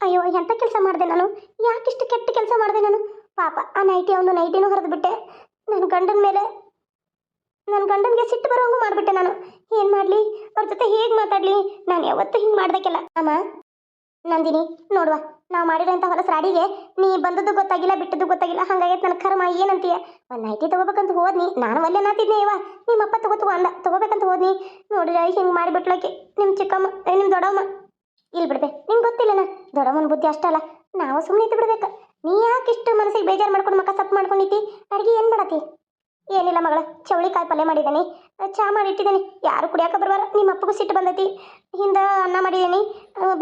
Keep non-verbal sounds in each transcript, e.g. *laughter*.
ಅಯ್ಯೋ ಎಂಥ ಕೆಲಸ ಮಾಡಿದೆ ನಾನು? ಯಾಕಿಷ್ಟು ಕೆಟ್ಟ ಕೆಲಸ ಮಾಡಿದೆ ನಾನು? ಪಾಪ, ಆ ನೈಟಿ ಅವನು ನೈಟಿನೂ ಹರಿದು ಬಿಟ್ಟೆ. ನನ್ನ ಗಂಡನ ಮೇಲೆ ನನ್ನ ಗಂಡನಿಗೆ ಸಿಟ್ಟು ಬರೋಂಗು ಮಾಡಿಬಿಟ್ಟೆ ನಾನು. ಏನು ಮಾಡಲಿ? ಅವ್ರ ಜೊತೆ ಹೇಗೆ ಮಾತಾಡಲಿ? ನಾನು ಯಾವತ್ತೂ ಹಿಂಗೆ ಮಾಡ್ಬೇಕಲ್ಲ ಅಮ್ಮ, ನಂದಿನಿ, ನೋಡುವ, ನಾವು ಮಾಡಿರೋಂಥ ಹೊಲಸ ರಾಡಿಗೆ ನೀ ಬಂದದ್ದು ಗೊತ್ತಾಗಿಲ್ಲ, ಬಿಟ್ಟದ್ದು ಗೊತ್ತಾಗಿಲ್ಲ. ಹಂಗಾಗೈತೆ ನನ್ನ ಕರ್ಮ ಏನಂತೀಯ? ಒಂದು ನೈಟಿ ತೊಗೋಬೇಕಂತ ಹೋದ್ನಿ. ನಾನು ಒಲ್ಲೆ ನಾತಿದ್ನೆ ಇವ ನಿಮ್ಮಪ್ಪ ತಗೋ ತಗೋ ಅಂದ. ತೊಗೋಬೇಕಂತ ಹೋದ್ನಿ. ನೋಡಿರಿ ಹಿಂಗೆ ಮಾಡಿಬಿಟ್ಲಕ್ಕೆ ನಿಮ್ಮ ಚಿಕ್ಕಮ್ಮ ನಿಮ್ಮ ದೊಡ್ಡಮ್ಮ. ಇಲ್ಲಿ ಬಿಡ್ಬೆ, ನಿಂಗೆ ಗೊತ್ತಿಲ್ಲನ? ದೊಡ್ಡಮ್ಮನ ಬುದ್ಧಿ ಅಷ್ಟಲ್ಲ ನಾವು ಸುಮ್ಮನೆ ಇದ್ದು ಬಿಡ್ಬೇಕು. ನೀ ಯಾಕೆ ಇಷ್ಟು ಮನಸ್ಸಿಗೆ ಬೇಜಾರು ಮಾಡ್ಕೊಂಡು ಮಕ್ಕ ಸಪ್ ಮಾಡ್ಕೊಂಡಿದ್ದಿ? ಅಡುಗೆ ಏನು ಮಾಡತಿ ಏನಿಲ್ಲ ಮಗಳ ಚೌಳಿಕಾಯಿ ಪಲ್ಯ ಮಾಡಿದ್ದೀನಿ. ಚಹಾ ಮಾಡಿ ಇಟ್ಟಿದ್ದೀನಿ. ಯಾರು ಕುಡಿಯಾಕ ಬರ್ಬಾರ ನಿಮ್ಮ ಅಪ್ಪಗೂ ಸಿಟ್ಟು ಬಂದೈತಿ. ಹಿಂದೆ ಅನ್ನ ಮಾಡಿದ್ದೀನಿ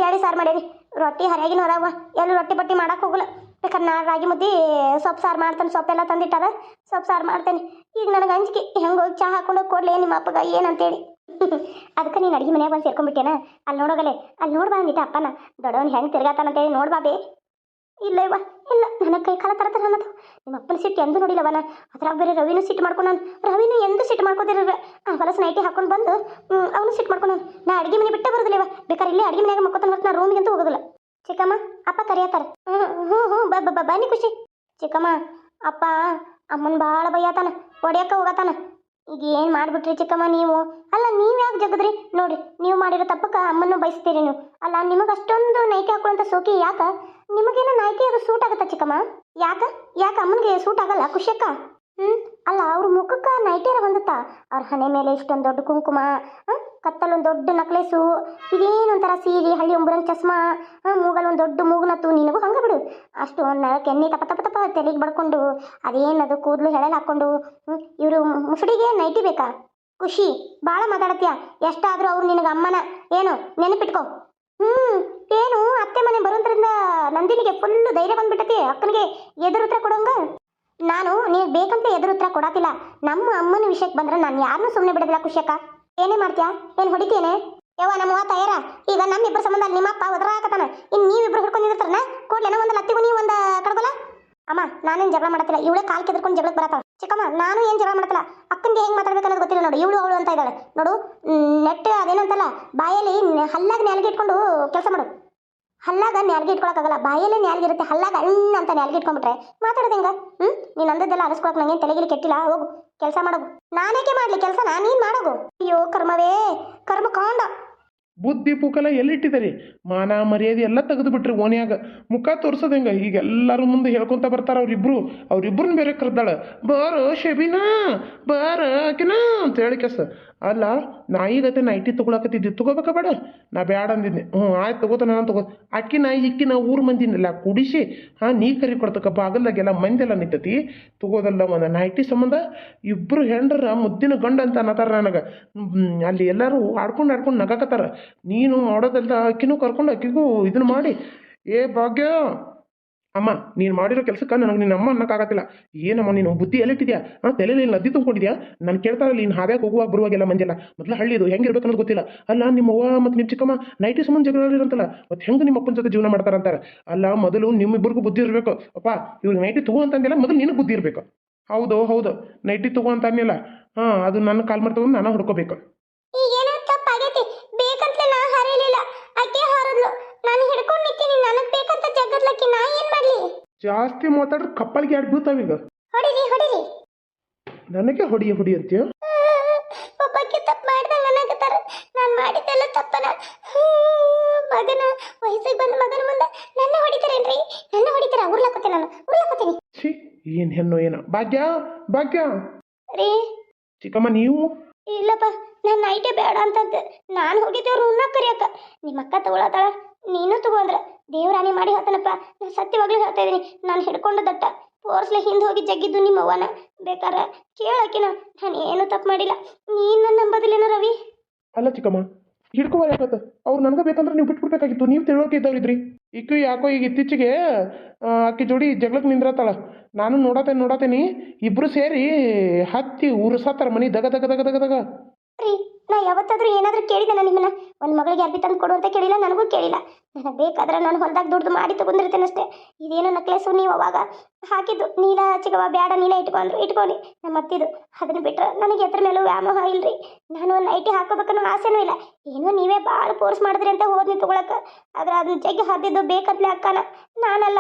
ಬ್ಯಾಳಿ ಸಾರು ಮಾಡೀನಿ. ರೊಟ್ಟಿ ಹರಿಯಾಗಿನ ಅದಾವ. ಎಲ್ಲೂ ರೊಟ್ಟಿ ಬಟ್ಟಿ ಮಾಡಕ್ಕೆ ಹೋಗಲ್ಲ. ಬೇಕಾದ್ರೆ ನಾ ರಾಗಿ ಮುದ್ದೆ, ಸೊಪ್ಪು ಸಾರು ಮಾಡ್ತಾನೆ ಸೊಪ್ಪೆಲ್ಲ ತಂದಿಟ್ಟಾರ. ಸೊಪ್ಪು ಸಾರು ಮಾಡ್ತೇನೆ. ಈಗ ನನಗೆ ಅಂಜಿಕೆ, ಹೆಂಗೆ ಹೋಗಿ ಚಹಾ ಹಾಕೊಂಡು ಕೊಡ್ಲಿ ನಿಮ್ಮ ಅಪ್ಪಗ ಏನಂತೇಳಿ. *laughs* ಅದಕ್ಕೆ ನೀನು ಅಡುಗೆ ಮನೆಯಾಗ ಬಂದು ಸೇರ್ಕೊಂಡ್ಬಿಟ್ಟೇನ ಅಲ್ಲಿ ನೋಡೋಗಲೆ ಅಲ್ಲಿ ನೋಡ್ಬಾ ಅಂದಿಟ್ಟ ಅಪ್ಪನ. ದೊಡ್ಡವನು ಹೆಂಗೆ ತಿರ್ಗಾತಾನಂತೇಳಿ ನೋಡ್ಬಾ ಬೇ ಇಲ್ಲ ಇವ ಇಲ್ಲ. ನನ್ನ ಕೈ ಕಾಲ ತರ ಅನ್ನೋದು ನಿಮ್ಮ ಅಪ್ಪನ ಸಿಟ್ಟು ಎಂದೂ ನೋಡಿಲ್ಲವನ ಅದ್ರಾಗ ಬೇರೆ ರವಿನೂ ಸಿಟ್ಟು ಮಾಡ್ಕೊಂಡಾನ ರವಿನೂ ಎಂದು ಸಿಟ್ಟು ಮಾಡ್ಕೋದಿರ ಆ ಹೊಲಸ ನೈಟಿ ಹಾಕೊಂಡು ಬಂದು ಅವನು ಸಿಟ್ಟು ಮಾಡ್ಕೊಂಡಾನ ನಾ ಅಡುಗೆ ಮನೆ ಬಿಟ್ಟೆ ಬರೋದಿಲ್ಲ ಇವ ಬೇಕಾದ್ರೆ ಇಲ್ಲೇ ಅಡುಗೆ ಮನೆಯಾಗ ಮಕ್ಕೋತಾನ ಹೊರತು ನಾ ರೂಮಿಗಂತೂ ಹೋಗೋದಿಲ್ಲ. ಚಿಕ್ಕಮ್ಮ, ಅಪ್ಪ ಕರೆಯತ್ತಾರ ಹ್ಞೂ ಹ್ಞೂ ಹ್ಞೂ ಬ ಬನ್ನಿ ಖುಷಿ. ಚಿಕ್ಕಮ್ಮ, ಅಪ್ಪ, ಅಮ್ಮನ ಭಾಳ ಬೈಯತಾನ. ಹೊಡ್ಯಕ್ಕ ಹೋಗತಾನ. ಈಗ ಏನು ಮಾಡ್ಬಿಟ್ರಿ ಚಿಕ್ಕಮ್ಮ ನೀವು? ಅಲ್ಲ, ನೀವು ಯಾಕೆ ಜಗದ್ರಿ? ನೋಡ್ರಿ ನೀವು ಮಾಡಿರೋ ತಪ್ಪಕ್ಕೆ ಅಮ್ಮನ್ನು ಬಯಸ್ತೀರಿ ನೀವು. ಅಲ್ಲ, ನಿಮಗೆ ಅಷ್ಟೊಂದು ನೈಟಿ ಹಾಕೊಳ್ಳೋಂಥ ಸೋಕಿ ಯಾಕ? ನಿಮಗೇನು ನೈಟಿ ಅದು ಸೂಟ್ ಆಗುತ್ತಾ ಚಿಕ್ಕಮ್ಮ? ಯಾಕ? ಯಾಕ ಅಮ್ಮನಿಗೆ ಸೂಟ್ ಆಗಲ್ಲ? ಖುಷಿಯಕ್ಕ? ಹ್ಞೂ ಅಲ್ಲ, ಅವ್ರ ಮುಖಕ್ಕೆ ನೈಟಿಯರ ಬಂದತ್ತ? ಅವ್ರ ಹಣೆ ಮೇಲೆ ಇಷ್ಟೊಂದು ದೊಡ್ಡ ಕುಂಕುಮ ಕತ್ತಲೊಂದು ದೊಡ್ಡ ನಕ್ಲೇಸು ಇದೇನು ಒಂಥರ ಸೀರೆ ಹಳ್ಳಿ ಒಂಬರಂಗ್ ಚಸ್ಮಾ ಒಂದು ದೊಡ್ಡ ಮೂಗ್ನತ್ತು, ನಿನಗೂ ಹಂಗೆ ಬಿಡು. ಅಷ್ಟು ನರಕ್ಕೆ ಎಣ್ಣೆ ತಪ ತಪ ತಪ ತಲೆಗೆ ಬಡ್ಕೊಂಡು, ಅದೇನದು ಕೂದಲು ಹೆಳೆಲ್ ಹಾಕ್ಕೊಂಡು ಇವರು ಮುಸುಡಿಗೆ ನೈಟಿ ಬೇಕಾ? ಖುಷಿ ಭಾಳ ಮಾತಾಡತ್ಯ? ಎಷ್ಟಾದರೂ ಅವ್ರು ನಿನಗೆ ಅಮ್ಮನ, ಏನು, ನೆನಪಿಟ್ಕೋ. ಹ್ಞೂ ಏನು, ಅತ್ತೆ ಮನೆ ಬರೋದ್ರಿಂದ ನಂದಿನಿಗೆ ಫುಲ್ಲು ಧೈರ್ಯ ಬಂದ್ಬಿಟ್ಟತಿ, ಅಕ್ಕನಿಗೆ ಎದುರು ಉತ್ತರ ಕೊಡೋಂಗ? ನಾನು ನೀವು ಬೇಕಂತ ಎದುರು ಉತ್ತರ ಕೊಡಾತಿಲ್ಲ ನಮ್ಮ ಅಮ್ಮನ ವಿಷಯಕ್ಕೆ ಬಂದ್ರೆ ನಾನು ಯಾರನ್ನೂ ಸುಮ್ಮನೆ ಬಿಡೋದಿಲ್ಲ ಖುಷಿಯಕ್ಕ ಏನೇ ಮಾಡ್ತೀಯಾ? ಏನು ಹೊಡಿತೀಯೇನೆ? ಯವ್ವ, ನಮ್ಮ ತಯಾರ? ಈಗ ನಮ್ಮಿಬ್ಬರ ಸಂಬಂಧ ನಿಮ್ಮಪ್ಪ ನಿಮ್ಮಪ್ಪ ಹಾಕತಾನ ಇನ್ನು ನೀವಿಬ್ರು ಹಿಡ್ಕೊಂಡಿರ್ತಾರನ ಕೊಡ್ಲೇನ ಒಂದು ಲತ್ತಿಗೂ ನೀವು ಒಂದು ಕಡ್ಕೊಲ ಅಮ್ಮ, ನಾನೇನು ಜಗಳ ಮಾಡತ್ತಿಲ್ಲ. ಇವಳೇ ಕಾಲು ಕೆದ್ರಕೊಂಡು ಜಗಳಕ್ಕೆ ಬರತ್ತಾಳ. ಚಿಕ್ಕಮ್ಮ, ನಾನು ಏನು ಜಗಳ ಮಾಡ್ತಿಲ್ಲ ಅಕ್ಕನಿಗೆ ಹೆಂಗೆ ಮಾತಾಡ್ಬೇಕು ಅನ್ನೋದು ಗೊತ್ತಿಲ್ಲ ನೋಡು. ಇವಳು ಅವಳು ಅಂತ ಇದ್ದಾಳೆ. ನೋಡು ನೆಟ್ ಅದೇನಂತಲ್ಲ, ಬಾಯಲ್ಲಿ ಹಲ್ಲಾಗಿ ನೆಲಗೆ ಇಟ್ಕೊಂಡು ಕೆಲಸ ಮಾಡು. ಹಲ್ಲಾಗ ನ್ಯಾಲ್ಗೆ ಇಟ್ಕೊಳಕ್ಕಾಗಲ್ಲ, ಬಾಯಲ್ಲೇ ನ್ಯಾಲ್ಗೆ ಇರುತ್ತೆ ಹಲ್ಲಾಗ ಅಣ್ಣ ಅಂತ ನ್ಯಾಲ್ಗೆ ಇಟ್ಕೊಂಡ್ಬಿಟ್ರೆ ಮಾತಾಡೋದು ಹೆಂಗ? ಹ್ಞೂ ನೀನು ಅಂದದ್ದೆಲ್ಲ ಅರಸ್ಕೊಳಕ್ ನಂಗೇನು ತಲೆಗಿಲಿ ಕೆಟ್ಟಿಲ್ಲ? ಹೋಗು, ಕೆಲಸ ಮಾಡೋಗು. ನಾನೇಕೆ ಮಾಡಲಿ ಕೆಲಸ ನೀನು ಮಾಡೋಗು. ಅಯ್ಯೋ, ಕರ್ಮವೇ. ಕರ್ಮ ಕಾಂಡ ಬುದ್ಧಿ ಪೂಕಲ ಎಲ್ಲಿಟ್ಟಿದ್ದಾರೆ ಮಾನ ಮರ್ಯಾದೆ ಎಲ್ಲ ತೆಗೆದು ಬಿಟ್ರಿ ಓನ್ಯಾಗ ಮುಖ ತೋರ್ಸೋದು ಹೆಂಗ? ಈಗ ಎಲ್ಲರ ಮುಂದೆ ಹೇಳ್ಕೊಂತ ಬರ್ತಾರೆ ಅವ್ರಿಬ್ರು. ಅವ್ರಿಬ್ರನ್ನ ಬೇರೆ ಕರ್ದಾಳ. ಬಾರ ಶಬಿನಾ, ಬಾರ ಆಕಿನಾ ಅಂತ ಹೇಳಿ ಕೆಸ. ಅಲ್ಲ ನಾಯಿಗತೆ ನೈಟಿ ತೊಗೊಳಕತ್ತಿದ್ದಿ, ತಗೋಬೇಕ ಬೇಡ? ನಾ ಬ್ಯಾಡ ಅಂದಿದ್ದೆ ಹ್ಞೂ ಆಯ್ತು ತಗೋತಾನ ನಾನು ತಗೋ. ಅಕ್ಕಿ ನಾಯಿ, ಇಕ್ಕಿ ನಾ ಊರು ಮಂದಿನೆಲ್ಲ ಕುಡಿಸಿ, ಹಾಂ, ನೀ ಕರಿ ಕೊಡ್ತಕ್ಕ, ಬಾಗಲ್ದಾಗೆಲ್ಲ ಮಂದೆಲ್ಲ ನಿಂತತಿ. ತಗೋದಲ್ಲ ಒಂದು ನೈಟಿ ಸಂಬಂಧ. ಇಬ್ಬರು ಹೆಂಡ್ರ ಮುದ್ದಿನ ಗಂಡ ಅಂತ ಅನ್ನತಾರ ನನಗೆ. ಅಲ್ಲಿ ಎಲ್ಲರೂ ಆಡ್ಕೊಂಡು ಆಡ್ಕೊಂಡು ನಗಾಕತ್ತಾರ. ನೀನು ಮಾಡೋದಲ್ಲ ಅಕ್ಕಿನೂ ಕರ್ಕೊಂಡು ಅಕ್ಕಿಗೂ ಇದನ್ನ ಮಾಡಿ, ಏ ಭಾಗ್ಯ, ಅಮ್ಮ, ನೀನು ಮಾಡಿರೋ ಕೆಲಸಕ್ಕೆ ನನಗೆ ನಿನ್ನ ಅಮ್ಮ ಅನ್ನಕ್ಕಾಗತ್ತಿಲ್ಲ. ಏನಮ್ಮ ನೀನು, ಬುದ್ಧಿ ಎಲ್ಲಿಟ್ಟಿದ್ಯಾ? ಹಾಂ ತಲೆಯಲ್ಲಿ ನದಿ ತುಂಬಿಕೊಂಡಿದ್ಯಾ? ನಾನು ಕೇಳ್ತಾರಲ್ಲ ನೀನು ಹಾದ್ಯಾಗ ಹೋಗುವಾಗ ಬರುವಾಗೆಲ್ಲ ಮಂಜಿಲ್ಲ. ಮೊದಲು ಹಳ್ಳಿದು ಹೆಂಗಿರ್ಬೇಕು ಅನ್ನೋದು ಗೊತ್ತಿಲ್ಲ. ಅಲ್ಲ, ನಿಮ್ಮ ಅವ್ವ ಮತ್ತು ನಿಮ್ಮ ಚಿಕ್ಕಮ್ಮ ನೈಟಿ ಸಂಬಂಧ ಇರಂತಲ್ಲ ಮತ್ತು ಹೆಂಗೆ ನಿಮ್ಮ ಅಪ್ಪನ ಜೊತೆ ಜೀವನ ಮಾಡ್ತಾರಂತಾರೆ ಅಲ್ಲ, ಮೊದಲು ನಿಮ್ಮಿಬ್ಬರಿಗೂ ಬುದ್ಧಿ ಇರಬೇಕು. ಅಪ್ಪ, ಇವ್ರಿಗೆ ನೈಟಿ ತಗೋ ಅಂತಂದಿಲ್ಲ ಮೊದಲು ನಿನಗೆ ಬುದ್ಧಿ ಇರಬೇಕು. ಹೌದು ಹೌದು. ನೈಟಿ ತಗೋ ಅಂತ ಅನ್ನಿಲ್ಲ ಹಾಂ, ಅದು ನನ್ನ ಕಾಲ್ ಮಾಡ್ತಾ ನಾನು ಹುಡ್ಕೋಬೇಕು ಈಗೇನೋ ತಪ್ಪಾಗೈತಿ ಬೇಕಂತಲೇ ನಾ ಹರಿಲಿಲ್ಲ ಅಕ್ಕಿ ಹಾರದ್ಲು ನಾನು ಹಿಡ್ಕೊಂಡು ನಿಂತೀನಿ ನನಗೆ ಬೇಕಂತ ಜಗದ್ಲಕ್ಕಿ ನಾ ಏನ್ ಮಾಡ್ಲಿ ಜಾಸ್ತಿ ಮಾತಾಡ್ರೆ ಕಪ್ಪಳಿಗೆ ಎರಡು ಬೀಳ್ತಾವೀಗ ಹೊಡಿರಿ ಹೊಡಿರಿ. ನನಗೆ ಹೊಡಿ ಹೊಡಿ ಅಂತೀಯ? ಒಬ್ಬಕ್ಕೆ ತಪ್ಪು ಮಾಡ್ದಂಗ ಅನ್ನಕತ್ತಾರ ನಾನು ಮಾಡಿದ್ದೆಲ್ಲ ತಪ್ಪನ. ಮಗನ ವಯಸ್ಸಿಗೆ ಬಂದ ಮಗನ ಮುಂದೆ ನನ್ನ ಹೊಡಿತಾರೇನ್ರಿ? ನನ್ನ ಹೊಡಿತಾರ ಉರ್ಲಾಕೋತೀನಿ ನಾನು. ಉರ್ಲಾಕೋತೀನಿ ಛೀ ಏನು ಹೆಣ್ಣು ಏನೋ? ಭಾಗ್ಯ ಭಾಗ್ಯ. ರೀ. ಚಿಕ್ಕಮ್ಮ ನೀವು? ಇಲ್ಲಪ್ಪ ನಾನು ನೈಟೇ ಬೇಡ ಅಂತಂತೆ. ನಾನು ಹೋಗಿದ್ದೇವ್ರು ಉಣ್ಣ ಕರಿಯಕ್ಕ. ನಿಮ್ಮ ಅಕ್ಕ ತಗೊಳತಾಳ ನೀನು ತಗೋ ಅಂದ್ರ. ದೇವ್ರಾಣಿ ಮಾಡಿ ಹೇಳ್ತಾನಪ್ಪ. ನಾನು ಸತ್ಯವಾಗ್ಲೂ ಹೇಳ್ತಾ ಇದ್ದೀನಿ. ನಾನು ಹಿಡ್ಕೊಂಡು ದಟ್ಟ. ಪೋರ್ಸ್ಲೆ ಹಿಂದೆ ಹೋಗಿ ಜಗ್ಗಿದ್ದು ನಿಮ್ಮ ಅವ್ವನ ಬೇಕಾರ ಕೇಳಕ್ಕಿನ ನಾನು ಏನು ತಪ್ಪು ಮಾಡಿಲ್ಲ. ನೀನು ನನ್ನ ನಂಬೋದಿಲ್ಲೇನೋ ರವಿ? ಅಲ್ಲ ಚಿಕ್ಕಮ್ಮ ಹಿಡ್ಕೋ ಯಾಕತ್ತ ಅವ್ರು ನನಗೆ ಬೇಕಂದ್ರೆ ನೀವು ಬಿಟ್ಬಿಡ್ಬೇಕಾಗಿತ್ತು. ನೀವು ತಿಳುವಳಿಕೆ ಇದ್ದವ್ರಿದ್ರಿ. ಈಕೆ ಯಾಕೋ ಈಗ ಇತ್ತೀಚೆಗೆ ಅಕ್ಕಿ ಆಕಿ ಜೋಡಿ ಜಗಳಕ್ಕೆ ನಿಂದ್ರತ್ತಾಳ. ನಾನು ನೋಡತೇನೆ ನೋಡತೇನಿ ಇಬ್ರು ಸೇರಿ ಹತ್ತಿ ಉರ್ಸತ್ತಾರ ಮನಿ ದಗ ದಗ ದಗ ದಗ ದಗ. ರೀ ನಾ ಯಾವತ್ತಾದ್ರೂ ಏನಾದರೂ ಕೇಳಿದೆ ನಾನು ನಿಮ್ಮನ್ನ. ಒಂದು ಮಗಳಿಗೆ ಅರ್ಬಿ ತಂದು ಕೊಡು ಅಂತ ಕೇಳಿಲ್ಲ, ನನಗೂ ಕೇಳಿಲ್ಲ. ನನಗೆ *laughs* ಬೇಕಾದ್ರೆ ನಾನು ಹೊಲ್ದಾಗ ದುಡ್ದು ಮಾಡಿ ತಗೊಂಡಿರ್ತೇನೆ ಅಷ್ಟೇ. ಇದೇನೋ ನಕ್ಲೇಸು ನೀವು ಅವಾಗ? ಹಾಕಿದ್ದು, ನೀಲ ಚಿಗವ ಬೇಡ ನೀನೇ ಇಟ್ಕೊ ಅಂದ್ರು ಇಟ್ಕೊಂಡು ನಮ್ಮ ಅತ್ತಿದು. ಅದನ್ನ ಬಿಟ್ಟರೆ ನನಗೆ ಎದ್ರ ಮೇಲೂ ವ್ಯಾಮೋಹ ಇಲ್ರಿ. ನಾನು ಒಂದು ನೈಟಿ ಹಾಕೋಬೇಕನ್ನೋ ಆಸೆನೂ ಇಲ್ಲ. ಏನೋ ನೀವೇ ಭಾಳ ಫೋರ್ಸ್ ಮಾಡಿದ್ರಿ ಅಂತ ಹೋದ್ನಿ ತಗೊಳಕ್ಕೆ ಆದ್ರೆ ಅದನ್ನ ಜಗ್ಗಿ ಹಾದಿದ್ದು ಬೇಕಂತಲೇ ಅಕ್ಕನ. ನಾನಲ್ಲ.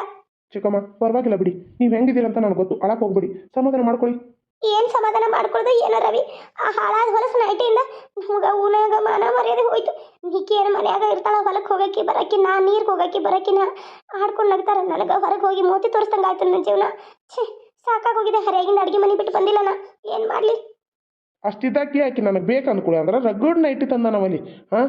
ಚಿಕ್ಕಮ್ಮ, ಪರವಾಗಿಲ್ಲ ಬಿಡಿ. ನೀವು ಹೆಂಗಿದ್ದೀರಂತ ನನಗೆ ಗೊತ್ತು. ಅಳಕ್ಕೆ ಹೋಗ್ಬಿಡಿ. ಸಮಾಧಾನ ಮಾಡ್ಕೊಳ್ಳಿ. ಏನು ಸಮಾಧಾನ ಮಾಡ್ಕೊಳ್ಳೋದು ಏನೋ ರವಿ? ಆ ಹಾಳಾದ ಹೊಲಸು ನೈಟಿಯಿಂದ ನಮ್ಗೆ ಊನಾಗ ಮಾನ ಮರ್ಯಾದೆ ಹೋಯ್ತು. ನೀಕೆ ಏನು ಮನ್ಯಾಗ ಇರ್ತಾಳ ಹೊಲಕ್ಕೆ ಹೋಗಕ್ಕೆ ಬರಕ್ಕೆ, ನಾ ನೀರ್ಗೆ ಹೋಗಕ್ಕೆ ಬರಕ್ಕೆ ನಾ ಆಡ್ಕೊಂಡು ನಗ್ತಾರ. ನನಗೆ ಹೊರಗೆ ಹೋಗಿ ಮೂತಿ ತೋರಿಸ್ದಂಗೆ ಆಯ್ತು ನನ್ನ ಜೀವನ. ಛೇ ಸಾಕಾಗೋಗಿದೆ ಹರಿಯಾಗಿಂದ ಅಡುಗೆ ಮನೆ ಬಿಟ್ಟು ಬಂದಿಲ್ಲ ನಾ. ಏನು ಮಾಡಲಿ? ಅಷ್ಟಿದ್ದಾಕಿ ಆಕಿ ನನಗೆ ಬೇಕು ಅಂದ್ಕೊಳ್ಳಿ ಅಂದ್ರೆ ರಗಡ್ ನೈಟಿ ತಂದ ನಾವಲ್ಲಿ ಹಾಂ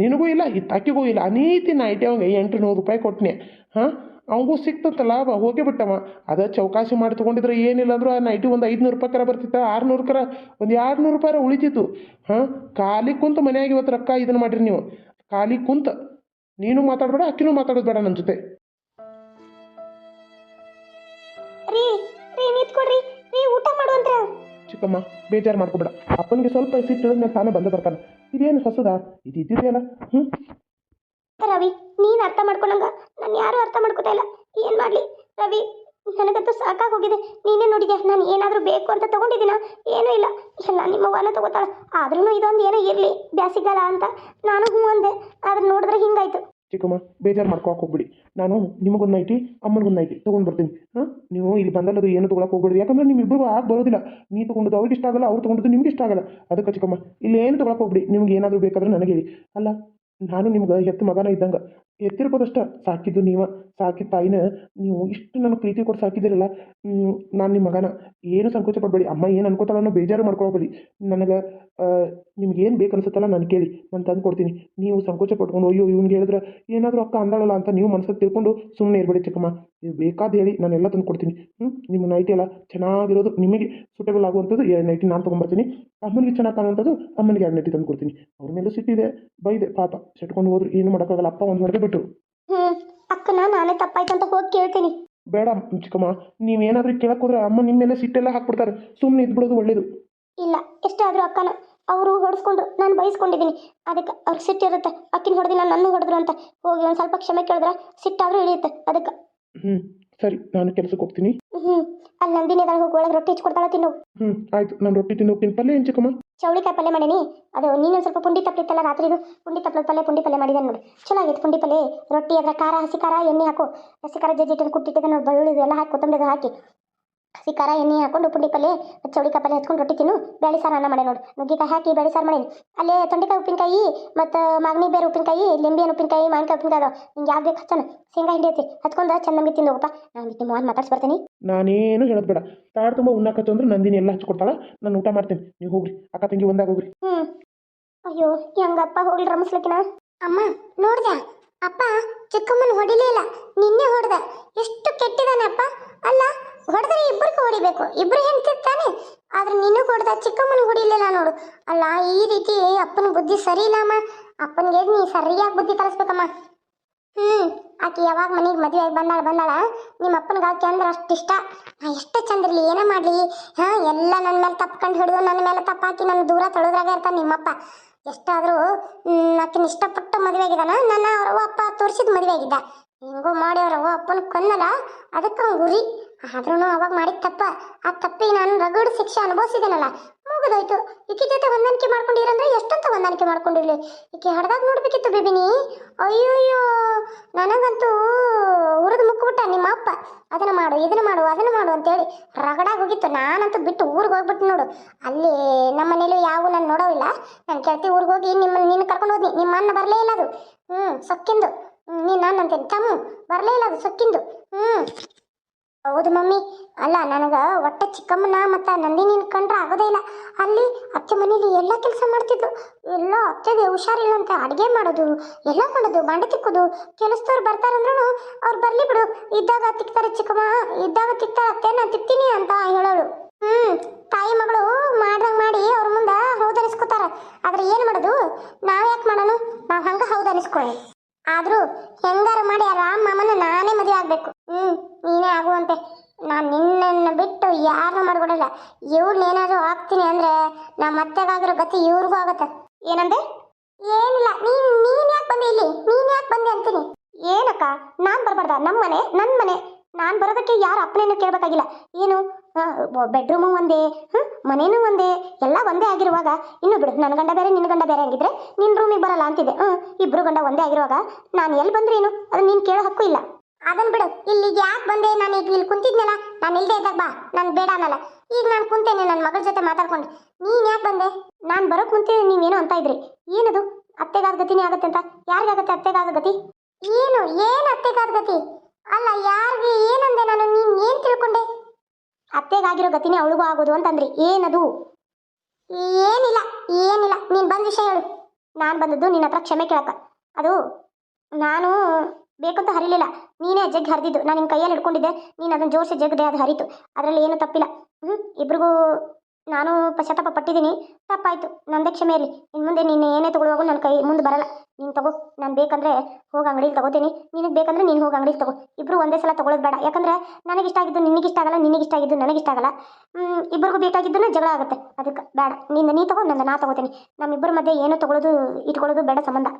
ನಿನಗೂ ಇಲ್ಲ ಈ ತಾಕಿಗೂ ಇಲ್ಲ. ಅನೀತಿ ನೈಟಿ ಅವಂಗೆ ಎಂಟು ನೂರು ರೂಪಾಯಿ ಕೊಟ್ಟನೆ ಹಾಂ ಅವಂಗೂ ಸಿಕ್ತಂತ ಲಾಭ ಹೋಗೇ ಬಿಟ್ಟವ. ಅದ ಚೌಕಾಸಿ ಮಾಡಿ ತೊಗೊಂಡಿದ್ರೆ ಏನಿಲ್ಲ ಅಂದ್ರೂ ಆ ನೈಟಿ ಒಂದು ಐದುನೂರು ರೂಪಾಯಿ ಕರ ಬರ್ತಿತ್ತ ಆರುನೂರು ಕರ ಒಂದು ಎರಡು ನೂರು ರೂಪಾಯಿ ಉಳಿತಿತ್ತು. ಹಾಂ ಖಾಲಿ ಕುಂತು ಮನ್ಯಾಗ ಇವತ್ತು ರೊಕ್ಕ ಇದನ್ನು ಮಾಡಿರಿ ನೀವು. ಖಾಲಿ ಕುಂತ ನೀನು ಮಾತಾಡಬೇಡ ಅಕ್ಕಿನೂ ಮಾತಾಡೋದು ಬೇಡ ನನ್ನ ಜೊತೆ. ಚಿಕ್ಕಮ್ಮ ಬೇಜಾರು ಮಾಡ್ಕೊಬೇಡ. ಅಪ್ಪನಿಗೆ ಸ್ವಲ್ಪ ಸಿಟ್ಟು ನಾನು ತಾನೇ ಬಂದು ಬರ್ತಾನೆ ಇದೇನು ಹೊಸದಾ ಇದು ಇದ್ದಿದೆಯಲ್ಲ ಹ್ಞೂ ರವಿ ನೀನು ಅರ್ಥ ಮಾಡ್ಕೊಂಡಂಗ ನಾನು ಯಾರು ಅರ್ಥ ಮಾಡ್ಕೋತಾ ಇಲ್ಲ. ಏನು ಮಾಡ್ಲಿ? ರವಿ, ನನಗಂತೂ ಸಾಕಾಗೋಗಿದೆ ನೀನೇ ನೋಡಿದೆ ನಾನು ಏನಾದರೂ ಬೇಕು ಅಂತ ತಗೊಂಡಿದ್ದೀನ? ಏನೂ ಇಲ್ಲ. ನಿಮ್ಮ ವಾನ ತಗೋತಾಳ. ಆದ್ರೂ ಇದೊಂದು ಏನೋ ಇರ್ಲಿ. ಬ್ಯಾಸಿಗಾಲ ಅಂತ ನಾನು ಹ್ಞೂ ಅಂದೆ. ಆದ್ರೆ ನೋಡಿದ್ರೆ ಹಿಂಗಾಯ್ತು. ಚಿಕ್ಕಮ್ಮ, ಬೇಜಾರು ಮಾಡ್ಕೊಳಕ್ಕೆ ಹೋಗ್ಬಿಡಿ. ನಾನು ನಿಮಗೊಂದು ನೈಟಿ ಅಮ್ಮನಿಗೊಂದು ನೈಟಿ ತೊಗೊಂಡು ಬರ್ತೀನಿ. ನೀವು ಇಲ್ಲಿ ಬಂದಲ್ಲದು ಏನು ತೊಗೊಳಕ್ಕೆ ಹೋಗ್ಬೇಡಿ ಯಾಕಂದ್ರೆ ನಿಮ್ಮಿಬ್ಬರಿಗೂ ಆಗ ಬರೋದಿಲ್ಲ. ನೀ ತೊಗೊಂಡದ್ದು ಅವ್ರಿಗೆ ಇಷ್ಟ ಆಗಲ್ಲ, ಅವ್ರು ತೊಗೊಂಡದ್ದು ನಿಮ್ಗೆ ಇಷ್ಟ ಆಗಲ್ಲ. ಅದಕ್ಕೆ ಚಿಕ್ಕಮ್ಮ, ಇಲ್ಲಿ ಏನು ತೊಗೊಳಕ್ಕೆ ಹೋಗ್ಬಿಡಿ. ನಿಮ್ಗೆ ಏನಾದರೂ ಬೇಕಾದ್ರೆ ನನಗೆ ಹೇಳಿ. ಅಲ್ಲ, ನಾನು ನಿಮ್ಗೆ ಹೆತ್ತು ಮಗನ ಇದ್ದಂಗೆ. ಎತ್ತಿರ್ಬೋದಷ್ಟ. ಸಾಕಿದ್ದು ನೀವು ಸಾಕಿದ ತಾಯಿನ, ನೀವು ಇಷ್ಟು ನನಗೆ ಪ್ರೀತಿ ಕೊಟ್ಟು ಸಾಕಿದ್ದೀರಲ್ಲ ನಾನು ನಿಮ್ಮ ಮಗನ ಏನು ಸಂಕೋಚ ಪಡಬೇಡಿ. ಅಮ್ಮ ಏನು ಅನ್ಕೋತಾಳ ಅನ್ನೋ ಬೇಜಾರು ಮಾಡ್ಕೊಳ್ಬೇಡಿ ನನಗೆ ನಿಮ್ಗೆ ಏನು ಬೇಕು ಅನ್ಸುತ್ತಲ್ಲ ನಾನು ಕೇಳಿ, ನಾನು ತಂದು ಕೊಡ್ತೀನಿ. ನೀವು ಸಂಕೋಚ ಪಟ್ಕೊಂಡು, ಅಯ್ಯೋ, ಇವ್ನಿಗೆ ಹೇಳಿದ್ರೆ ಏನಾದರೂ ಅಕ್ಕ ಅಂದಾಳಲ್ಲ ಅಂತ ನೀವು ಮನಸ್ಸಲ್ಲಿ ತಿಳ್ಕೊಂಡು ಸುಮ್ಮನೆ ಇರಬೇಡಿ ಚಿಕ್ಕಮ್ಮ. ನೀವು ಬೇಕಾದ ಹೇಳಿ ನಾನು ಎಲ್ಲ ತಂದು ಕೊಡ್ತೀನಿ. ಹ್ಞೂ ನಿಮ್ಮ ನೈಟಿ ಎಲ್ಲ ಚೆನ್ನಾಗಿರೋದು ನಿಮಗೆ ಸೂಟೇಬಲ್ ಆಗುವಂಥದ್ದು ಎರಡು ನೈಟಿ ನಾನು ತೊಗೊಂಬರ್ತೀನಿ. ಅಮ್ಮನಿಗೆ ಚೆನ್ನಾಗಿ ಕಾಣುವಂಥದ್ದು ಅಮ್ಮನಿಗೆ ಎರಡು ನೈಟಿ ತಂದು ಕೊಡ್ತೀನಿ. ಅವ್ರ ಮೇಲೆ ಸಿಟ್ಟಿದೆ ಬೈದೆ ಪಾಪ. ಸೆಟ್ಕೊಂಡು ಹೋದ್ರು ಏನು ಮಾಡೋಕ್ಕಾಗಲ್ಲ. ಅಪ್ಪ ಒಂದು ಹೊಡೆದೇ ಬಿಟ್ಟರು ಹ್ಞೂ ಅಕ್ಕನ ನಾನೇ ತಪ್ಪಾಯ್ತು ಅಂತ ಹೋಗಿ ಕೇಳ್ತೀನಿ. ಬೇಡ ಚಿಕ್ಕಮ್ಮ ನೀವೇನಾದರೂ ಕೇಳಕ್ ಹೋದ್ರೆ ಅಮ್ಮ ನಿಮ್ಮ ಮೇಲೆ ಸಿಟ್ಟೆಲ್ಲ ಹಾಕ್ಬಿಡ್ತಾರೆ. ಸುಮ್ಮನೆ ಇದ್ಬಿಡೋದು ಒಳ್ಳೇದು. ಇಲ್ಲ ಎಷ್ಟಾದ್ರೂ ಅಕ್ಕನ ಅವರು ಹೊಡೆಸ್ಕೊಂಡ್ರು ನಾನು ಬಯಸ್ಕೊಂಡಿದ್ದೀನಿ ಅದಕ್ಕೆ ಅವ್ರಿಗೆ ಸಿಟ್ಟಿರುತ್ತೆ ಅಕ್ಕಿನ ಹೊಡೆದಿಲ್ಲ ನಾನು ನನ್ನ ಹೊಡೆದ್ರು ಅಂತ. ಹೋಗಿ ಒಂದು ಸ್ವಲ್ಪ ಕ್ಷಮೆ ಕೇಳಿದ್ರೆ ಸಿಟ್ಟಾದರೂ ಇಳಿಯುತ್ತೆ. ಅದಕ್ಕೆ ಹ್ಮ್ ಸರಿ ನಾನು ಕೆಲಸಕ್ಕೆ ಹೋಗ್ತೀನಿ. ಹ್ಮ್ ಅಲ್ಲಿ ನಂದಿನಿ ಹೋಗಿ ಒಳಗೆ ರೊಟ್ಟಿ ಹಚ್ಕೊಡ್ತಾಳೆ ತಿನ್ನು. ಹ್ಮ್ ಆಯ್ತು ನಾನು ರೊಟ್ಟಿ ತಿನ್ನು ಹೋಗ್ತೀನಿ. ಪಲ್ಲೆ ಏನು ಚಿಕ್ಕಮ್ಮ? ಚೌಳಿಕಾಯಿ ಪಲ್ಯ ಮಾಡೀನಿ? ಅದು ನೀನು ಸ್ವಲ್ಪ ಪುಂಡಿ ತಪ್ಪಲಿತ್ತಲ್ಲ ರಾತ್ರಿದು? ಪುಂಡಿ ತಪ್ಪಲ ಪಲ್ಯ, ಪುಂಡಿ ಪಲ್ಯ ಮಾಡಿದೆ ನೋಡಿ. ಚೆನ್ನಾಗಿತ್ತು ಪುಂಡಿ ಪಲ್ಯ. ರೊಟ್ಟಿ ಅದರ ಖಾರ, ಹಸಿ ಖಾರ, ಎಣ್ಣೆ ಹಾಕು. ಹಸಿ ಖಾರ ಜಜ್ಜಿ ಇಟ್ಟು ಕುಟ್ಟಿಟ್ಟಿದ್ದೆ ನೋಡಿ ಬೆಳ್ಳುಳ್ಳಿ ಎಲ್ಲ ಹಾಕಿ ಕೊತ್ತಂಬರಿ ಹಾಕಿ. ಹಸಿ ಖಾರ ಎಣ್ಣೆ ಹಾಕೊಂಡು ಪುಂಡಿ ಪಲ್ಯ ಚೌಡಿ ಚೌಳಿಕಾಯಿ ಪಲ್ಯ ಹಚ್ಕೊಂಡು ರೊಟ್ಟಿ ತಿನ್ನು. ಬೇಳೆ ಸಾರು ಅನ್ನ ಮಾಡಿ ನೋಡಿ. ನುಗ್ಗಿಕಾಯಿ ಹಾಕಿ ಬೇಳೆ ಸಾರು ಮಾಡೀನಿ. ಅಲ್ಲೇ ತೊಂಡೆಕಾಯಿ ಉಪ್ಪಿನಕಾಯಿ ಮತ್ತು ಮಾಗ್ನಿ ಬೇರೆ ಉಪ್ಪಿನಕಾಯಿ ಲಿಂಬೆಹಣ್ಣು ಉಪ್ಪಿನಕಾಯಿ ಮಾವಿನಕಾಯಿ ಉಪ್ಪಿನಕಾಯಿ ಅದಾವ. ನಿಂಗೆ ಯಾವ್ದು ಬೇಕು ಹಚ್ಚನ ಶೇಂಗಾ ಹಿಂಡಿ ಹಚ್ಚಿ ಹತ್ಕೊಂಡು ಚೆನ್ನಾಗಿ ತಿಂದು ಹೋಗಪ್ಪ ನಾನು ನಿಮ್ಮ ಮಾವನ್ ಮಾತಾಡ್ಸಿ ಬರ್ತೀನಿ. ನಾನೇನು ಹೇಳೋದು ಬೇಡ. ತಾಡು ತುಂಬ ಉಣ್ಣಾಕತ್ತು ಅಂದ್ರೆ ನಂದಿನಿ ಎಲ್ಲ ಹಚ್ಕೊಡ್ತಾಳ. ನಾನು ಊಟ ಮಾಡ್ತೀನಿ. ನೀವು ಹೋಗ್ರಿ. ಅಕ್ಕ ತಂಗಿ ಒಂದಾಗ ಹೋಗ್ರಿ. ಹ್ಞೂ ಅಯ್ಯೋ ಹೆಂಗಪ್ಪ ಹೋಗ್ಲಿ ರಮಿಸ್ಲಕ್ಕಿನ ಅಮ್ಮ ನೋಡ್ದ. ಅಪ್ಪ ಚಿಕ್ಕಮ್ಮನ ಹೊಡಿಲಿಲ್ಲ ನಿನ್ನೆ ಹೊಡೆದ. ಎಷ್ಟು ಕೆಟ್ಟಿದಾನಪ್ಪ ಅಲ್ಲ ಹೊಡೆದ್ರೆ ಇಬ್ಬರಿಗೂ ಹೊಡಿಬೇಕು. ಇಬ್ರು ಹೆಂಡ್ತಿರ್ತಾನೆ ಆದ್ರೆ ನೀನು ಹೊಡೆದ ಚಿಕ್ಕಮ್ಮನ ಹೊಡಿಲಿಲ್ಲ ನೋಡು. ಅಲ್ಲ, ಈ ರೀತಿ ಅಪ್ಪನ ಬುದ್ಧಿ ಸರಿ ಇಲ್ಲ ಅಮ್ಮ. ಅಪ್ಪನಿಗೆ ನೀ ಸರಿಯಾಗಿ ಬುದ್ಧಿ ಕಲಿಸ್ಬೇಕಮ್ಮ ಹ್ಮ್, ಆಕಿ ಯಾವಾಗ ಮನೆಗೆ ಮದುವೆ ಆಗಿ ಬಂದಾಳ ಬಂದಾಳ? ನಿಮ್ಮ ಅಪ್ಪನಿಗೆ ಆಕಿ ಅಂದ್ರೆ ಅಷ್ಟು ಇಷ್ಟ. ನಾ ಎಷ್ಟು ಚಂದ್ರಲಿ ಏನೇ ಮಾಡಲಿ? ಹಾ, ಎಲ್ಲ ನನ್ನ ಮೇಲೆ ತಪ್ಪಕೊಂಡು ಹಿಡಿದು ನನ್ನ ಮೇಲೆ ತಪ್ಪಾಕಿ ನನ್ನ ದೂರ ತೊಳೆದ್ರಾಗ ಇರ್ತಾನೆ ನಿಮ್ಮಪ್ಪ. ಎಷ್ಟಾದರೂ ಆಕಿನ ಇಷ್ಟಪಟ್ಟು ಮದುವೆ ಆಗಿದಾನ ನನ್ನ ಅವ್ರವ್ವ ಅಪ್ಪ ತೋರಿಸಿದ ಮದುವೆ ಆಗಿದ್ದ. ಹೆಂಗೋ ಮಾಡಿ ಅವ್ರವ್ವ ಅಪ್ಪನ ಕೊನ್ನಲ್ಲ ಅದಕ್ಕೆ ಗುರಿ. ಆದ್ರೂ ಅವಾಗ ಮಾಡಿದ ತಪ್ಪ. ಆ ತಪ್ಪಿ ನಾನು ರಗಡು ಶಿಕ್ಷೆ ಅನುಭವಿಸಿದ್ದೇನಲ್ಲ, ಮುಗಿದೋಯ್ತು. ಈಕೆ ಜೊತೆ ಹೊಂದಾಣಿಕೆ ಮಾಡ್ಕೊಂಡಿರಂದ್ರೆ ಎಷ್ಟಂತ ಹೊಂದಾಣಿಕೆ ಮಾಡ್ಕೊಂಡಿರ್ಲಿ? ಈಕೆ ಹಡ್ದಾಗ ನೋಡ್ಬೇಕಿತ್ತು ಬಿಬಿನಿ. ಅಯ್ಯೋಯ್ಯೋ, ನನಗಂತೂ ಉರಿದು ಮುಕ್ಬಿಟ್ಟ ನಿಮ್ಮ ಅಪ್ಪ ಅದನ್ನ ಮಾಡು, ಇದನ್ನ ಮಾಡು, ಅದನ್ನ ಮಾಡು ಅಂತೇಳಿ ರಗಡಾಗಿ ಹೋಗಿತ್ತು. ನಾನಂತೂ ಬಿಟ್ಟು ಊರಿಗೆ ಹೋಗ್ಬಿಟ್ಟು ನೋಡು. ಅಲ್ಲಿ ನಮ್ಮ ಮನೇಲಿ ಯಾವ ನಾನು ನೋಡೋವಿಲ್ಲ ನಾನು ಕೇಳ್ತಿ ಊರಿಗೆ ಹೋಗಿ ನಿಮ್ಮ ನಿನ್ನ ಕರ್ಕೊಂಡು ಹೋದ್ನಿ. ನಿಮ್ಮ ಅನ್ನ ಬರಲೇ ಇಲ್ಲ ಅದು. ಹ್ಞೂ ಸೊಕ್ಕಿಂದು. ನೀನು ನಾನು ಅಂತೇನೆ ತಮ್ಮು, ಬರಲೇ ಇಲ್ಲ ಅದು ಸೊಕ್ಕಿಂದು. ಹ್ಞೂ ಹೌದು ಮಮ್ಮಿ. ಅಲ್ಲ, ನನಗೆ ಒಟ್ಟ ಚಿಕ್ಕಮ್ಮನ ಮತ್ತು ನಂದಿನಿನ ಕಂಡ್ರೆ ಆಗೋದೇ ಇಲ್ಲ. ಅಲ್ಲಿ ಅತ್ತೆ ಮನೇಲಿ ಎಲ್ಲ ಕೆಲಸ ಮಾಡ್ತಿದ್ದು ಎಲ್ಲ ಅತ್ತೆಗೆ ಹುಷಾರಿಲ್ಲ ಅಂತ ಅಡುಗೆ ಮಾಡೋದು, ಎಲ್ಲ ಮಾಡೋದು, ಬಾಂಡೆ ತಿಕ್ಕೋದು. ಕೆಲಸದವ್ರು ಬರ್ತಾರಂದ್ರೂ ಅವ್ರು ಬರಲಿ ಬಿಡು. ಇದ್ದಾಗ ತಿಕ್ತಾರೆ ಚಿಕ್ಕಮ್ಮ, ಇದ್ದಾಗ ತಿಕ್ತಾರೆ ಅತ್ತೆ, ನಾನು ತಿಕ್ತೀನಿ ಅಂತ ಹೇಳೋಳು. ಹ್ಮ್, ತಾಯಿ ಮಗಳು ಮಾಡ್ದಂಗೆ ಮಾಡಿ ಅವ್ರ ಮುಂದೆ ಹೌದು ಅನಿಸ್ಕೋತಾರ. ಆದ್ರೆ ಏನು ಮಾಡೋದು? ನಾವು ಯಾಕೆ ಮಾಡೋಣ ನಾವು ಹಂಗೆ ಹೌದು ಅನಿಸ್ಕೊಳ್ಳಿ ಆದ್ರೂ ಹೆಂಗಾರು ಮಾಡಿ ಆ ಮಾಮನ ನಾನೇ ಮದುವೆ ಆಗಬೇಕು. ಹ್ಮ್, ನೀನೇ ಆಗುವಂತೆ. ನಾನು ನಿನ್ನನ್ನು ಬಿಟ್ಟು ಯಾರನ್ನೂ ಮಾಡ್ಕೊಡಲ್ಲ. ಏನಾದರೂ ಆಗ್ತೀನಿ ಅಂದ್ರೆ ನಮ್ಮ ಅತ್ತೆಗಾಗಿರೋ ಗತಿ ಇವ್ರಿಗೂ ಆಗತ್ತೆ. ಏನಂದೆ? ಏನಿಲ್ಲ, ನೀನ್ ನೀನ್ ಯಾಕೆ ಬಂದೆ ಇಲ್ಲಿ? ನೀನ್ ಯಾಕೆ ಬಂದೆ ಅಂತೀನಿ? ಏನಕ್ಕ, ನಾನು ಬರ್ಬಾರ್ದ? ನಮ್ಮ ಮನೆ ನನ್ನ ಮನೆ? ನಾನು ಬರೋದಕ್ಕೆ ಯಾರು ಅಪ್ಪನೇನು ಕೇಳಬೇಕಾಗಿಲ್ಲ. ಏನು? ಬೆಡ್ರೂಮು ಒಂದೇ ಹ್ಮ್ ಮನೇನೂ ಒಂದೇ ಎಲ್ಲ ಒಂದೇ ಆಗಿರುವಾಗ ಇನ್ನು ಬಿಡು ನನ್ನ ಗಂಡ ಬೇರೆ ನಿನ್ನ ಗಂಡ ಬೇರೆ ಆಗಿದ್ರೆ ನಿನ್ನ ರೂಮಿಗೆ ಬರಲ್ಲ ಅಂತಿದೆ ಹ್ಞೂ ಇಬ್ಬರು ಗಂಡ ಒಂದೇ ಆಗಿರುವಾಗ ನಾನು ಎಲ್ಲಿ ಬಂದ್ರೇನು ಅದು ನೀನು ಕೇಳೋ ಹಕ್ಕು ಇಲ್ಲ. ಅದನ್ನ ಬಿಡು ಇಲ್ಲಿಗೆ ಯಾಕೆ ಬಂದೆ? ನಾನು ಈಗ ಇಲ್ಲಿ ಕುಂತಿದ್ನಲ್ಲ ನಾನು ಇಲ್ಲದೆ ಇದ್ದಾಗ ಬಾ ನಾನು ಬೇಡ ಅನ್ನಲ್ಲ. ಈಗ ನಾನು ಕುಂತೇನೆ ನನ್ನ ಮಗಳ ಜೊತೆ ಮಾತಾಡ್ಕೊಂಡು. ನೀನು ಯಾಕೆ ಬಂದೆ? ನಾನು ಬರೋ ಮುಂಚೆ ನೀವೇನು ಅಂತ ಇದ್ರಿ. ಏನದು? ಅತ್ತೆಗಾದ ಗತಿನೇ ಆಗುತ್ತೆ ಅಂತ? ಯಾರಿಗಾಗತ್ತೆ ಅತ್ತೆಗಾದ ಗತಿ? ಏನು ಏನು ಅತ್ತೆಗಾದ ಗತಿ? ಅಲ್ಲ ಯಾರಿಗೆ ಏನಂದೆ ನಾನು? ನೀನು ಏನು ತಿಳ್ಕೊಂಡೆ? ಅತ್ತೆಗಾಗಿರೋ ಗತಿನೇ ಅವಳಿಗೂ ಆಗೋದು ಅಂತಂದ್ರಿ. ಏನದು? ಏನಿಲ್ಲ ಏನಿಲ್ಲ. ನೀನ್ ಬಂದ ವಿಷಯ ಹೇಳು. ನಾನು ಬಂದದ್ದು ನಿನ್ನ ಹತ್ರ ಕ್ಷಮೆ ಕೇಳಕ್ಕ. ಅದು, ನಾನು ಬೇಕಂತ ಹರಿಲಿಲ್ಲ. ನೀನೇ ಜಗ್ ಹರಿದಿದ್ದು. ನಾನು ನಿನ್ನ ಕೈಯಲ್ಲಿ ಹಿಡ್ಕೊಂಡಿದ್ದೆ. ನೀನು ಅದನ್ನು ಜೋಡಿಸಿ ಜಗ್ದೆ ಅದು ಹರಿತು. ಅದರಲ್ಲಿ ಏನು ತಪ್ಪಿಲ್ಲ. ಹ್ಞೂ ಇಬ್ರಿಗೂ ನಾನು ಪಶ್ಚಾತ್ತಾಪ ಪಟ್ಟಿದ್ದೀನಿ. ತಪ್ಪಾಯ್ತು. ನಂದೇ ಕ್ಷಮೆ ಇರಲಿ. ಇನ್ನು ಮುಂದೆ ನೀನು ಏನೇ ತಗೊಳ್ಳುವಾಗ ನನ್ನ ಕೈ ಮುಂದೆ ಬರಲ್ಲ. ನೀನು ತಗೋ, ನಾನು ಬೇಕಂದ್ರೆ ಹೋಗಿ ಅಂಗಡಿಲಿ ತಗೋತೀನಿ. ನಿನಗೆ ಬೇಕಂದ್ರೆ ನೀನು ಹೋಗಿ ಅಂಗಡಿಲಿ ತಗೋ. ಇಬ್ರು ಒಂದೇ ಸಲ ತೊಗೊಳೋದು ಬೇಡ. ಯಾಕಂದ್ರೆ ನನಗೆ ಇಷ್ಟ ಆಗಿದ್ದು ನಿನಗೆ ಇಷ್ಟ ಆಗಲ್ಲ ನಿನಗೆ ಇಷ್ಟ ಆಗಿದ್ದು ನನಗೆ ಇಷ್ಟ ಆಗಲ್ಲ ಇಬ್ಬರಿಗೂ ಬೇಕಾಗಿದ್ದನ್ನು ಜಗಳ ಆಗುತ್ತೆ. ಅದಕ್ಕೆ ಬೇಡ. ನಿನ್ನ ನೀ ತಗೋ ನನ್ನ ನಾ ತಗೋತೀನಿ. ನಮ್ಮಿಬ್ಬರ ಮಧ್ಯೆ ಏನು ತಗೊಳ್ಳೋದು ಇಟ್ಕೊಳ್ಳೋದು ಬೇಡ ಸಂಬಂಧ.